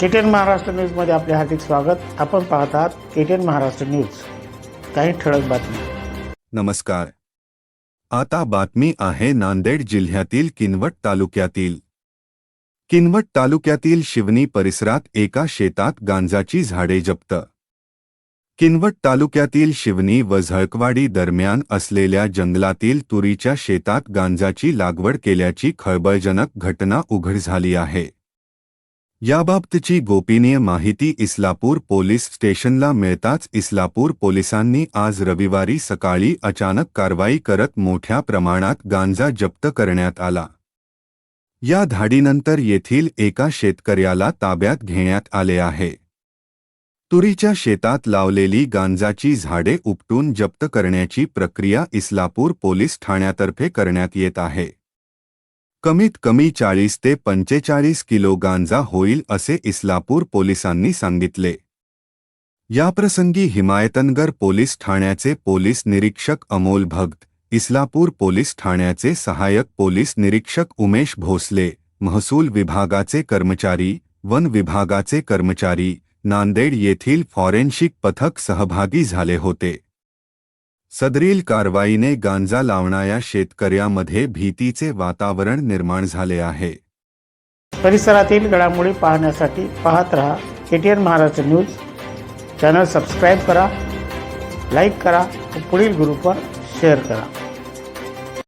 KTN Maharashtra न्यूजमध्ये आपले हार्दिक स्वागत. आपण पाहत आहात केटीएन महाराष्ट्र न्यूज. काही ठळक बातमी नमस्कार. आता बातमी आहे नांदेड जिल्ह्यातील किनवट तालुक्यातील. किनवट तालुक्यातील शिवनी परिसरात एका शेतात गांजाची झाडे जप्त. किनवट तालुक्यातील शिवनी व झळकवाडी दरम्यान असलेल्या जंगलातील तुरीच्या शेतात गांजाची लागवड केल्याची खळबळजनक घटना उघड झाली आहे. याबाबतची गोपनीय माहिती इस्लापूर पोलीस स्टेशनला मिळताच इस्लापूर पोलिसांनी आज रविवारी सकाळी अचानक कारवाई करत मोठ्या प्रमाणात गांजा जप्त करण्यात आला. या धाडीनंतर येथील एका शेतकऱ्याला ताब्यात घेण्यात आले आहे. तुरीच्या शेतात लावलेली गांजाची झाडे उपटून जप्त करण्याची प्रक्रिया इस्लापूर पोलीस ठाण्यातर्फे करण्यात येत आहे. कमीत कमी चाळीस ते किलो गांजा होईल असे इस्लापूर पोलिसांनी सांगितले. याप्रसंगी हिमायतनगर पोलीस ठाण्याचे पोलीस निरीक्षक अमोल भगत, इस्लापूर पोलीस ठाण्याचे सहाय्यक पोलीस निरीक्षक उमेश भोसले, महसूल विभागाचे कर्मचारी, वन विभागाचे कर्मचारी, नांदेड येथील फॉरेन्सिक पथक सहभागी झाले होते. सदरील कारवाईने गांजा लावणाऱ्या शेतकऱ्यामध्ये भीतीचे वातावरण निर्माण झाले आहे. परिसरातील घडामोडी पाहण्यासाठी पाहत रहा KTN Maharashtra news. Channel subscribe करा लाईक करा व पुढील ग्रुपवर शेअर करा.